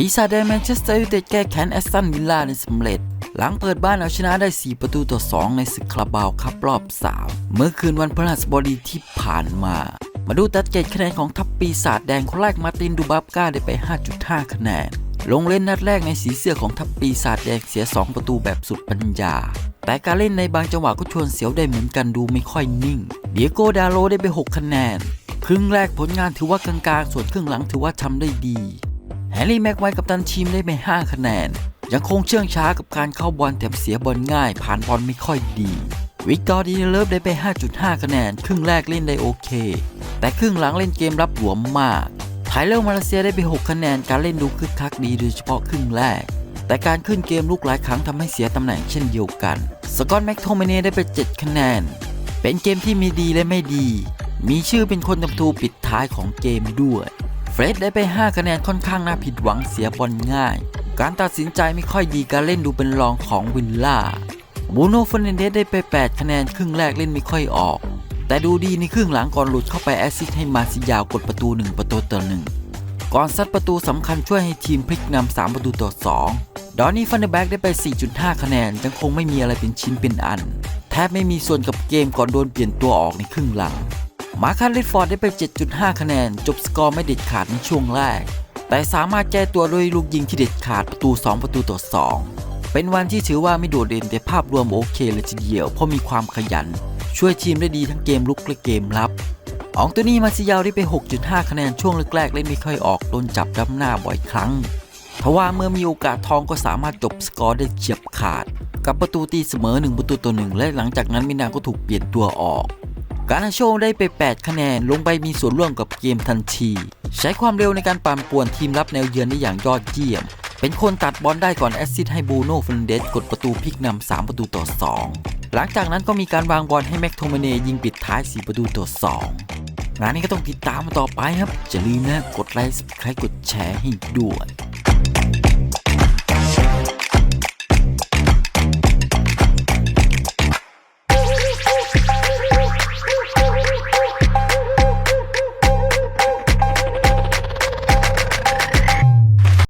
ปีศาจแดงแมนเชสเตอร์ยูไนเต็ดแก้แค้นแอสตันวิลล่าได้สำเร็จ หลังเปิดบ้านเอาชนะได้ 4 ประตูต่อ 2 ในศึกคาราบาวคัพรอบ 3 เมื่อคืนวันพฤหัสบดีที่ผ่านมา มาดูตัดเกตคะแนนของทัพปีศาจแดงคนแรกมาตินดูบับก้าได้ไป 5.5 คะแนน ลงเล่นนัดแรกในสีเสื้อของทัพปีศาจแดงเสีย 2 ประตูแบบสุดปัญญา แต่การเล่นในบางจังหวะก็ชวนเสียวได้เหมือนกันดูไม่ค่อยนิ่ง เดียโกดาโลได้ไป 6 คะแนน ครึ่งแรกผลงานถือว่ากลางๆ ส่วนครึ่งหลังถือว่าทำได้ดี ร์รี่แม็กไวกับตันทีมได้ไป5คะแนน ยังคงเชื่องช้ากับการเข้าบอลแต่เสียบอลง่าย ผ่านบอลไม่ค่อยดี วิกตอร์ดีเลิฟได้ไป 5.5 คะแนน ครึ่งแรกเล่นได้โอเค แต่ครึ่งหลังเล่นเกมรับหลวมมากไทเลอร์มาเลเซียได้ไป 6 คะแนน การเล่นดูคึกคักดีโดยเฉพาะครึ่งแรก แต่การขึ้นเกมลุกหลายครั้งทำให้เสียตำแหน่งเช่นเดียวกัน สกอตแม็กโทเมเน่ได้ไป 7 คะแนน เป็นเกมที่มีดีและไม่ดี มีชื่อเป็นคนทำประตูปิดท้ายของเกมด้วย รดได้ไป 5 คะแนนค่อนข้างน่าผิดหวังเสียบอลง่าย การตัดสินใจไม่ค่อยดีการเล่นดูเป็นรองของวิลล่าบูโน่ฟ r นเดสได้ไป 8 คะแนนครึ่งแรกเล่นไม่ค่อยออก แต่ดูดีในครึ่งหลังก่อนหลุดเข้าไปแอสซิสต์ให้มาซิยาวกดประตู 1 ประตูต่อหนึ่งก่อนซัดประตูสำคัญช่วยให้ทีมพลิกนำ3ประตูต่อ 2 ดอนนี่ฟันเดแบ็กได้ไป 4.5 คะแนนยังคงไม่มีอะไรเป็นชิ้นเป็นอัน แทบไม่มีส่วนกับเกมก่อนโดนเปลี่ยนตัวออกในครึ่งหลัง มาคันเลดฟอร์ดได้ไป 7.5 คะแนน จบสกอร์ไม่เด็ดขาดในช่วงแรก แต่สามารถแก้ตัวด้วยลูกยิงที่เด็ดขาดประตู 2 ประตูต่อ 2 เป็นวันที่ถือว่าไม่โดดเด่นแต่ภาพรวมโอเคเลยทีเดียว เพราะมีความขยัน ช่วยทีมได้ดีทั้งเกมลุกและเกมรับอองตัวนี้มาซิยาวได้ไป 6.5 คะแนนช่วงแรกๆเล่นไม่ค่อยออกโดนจับดับหน้าบ่อยครั้งทว่าเมื่อมีโอกาสทองก็สามารถจบสกอร์ได้เฉียบขาด กับประตูตีเสมอ 1 ประตูต่อหนึ่งและหลังจากนั้นมินานก็ถูกเปลี่ยนตัวออก การนาโชได้ไป 8 คะแนนลงไปมีส่วนร่วมกับเกมทันที ใช้ความเร็วในการปั่นป่วนทีมรับแนวเยือนได้อย่างยอดเยี่ยม เป็นคนตัดบอลได้ก่อนแอสซิสต์ให้บูโน่ฟันเดสกดประตูพลิกนำ3ประตูต่อ 2 หลังจากนั้นก็มีการวางบอลให้แม็กโทมเนยิงปิดท้าย 4 ประตูต่อ 2 งานนี้ก็ต้องติดตามมาต่อไปครับอย่าลืมนะกดไลค์กดแชร์ให้ด้วย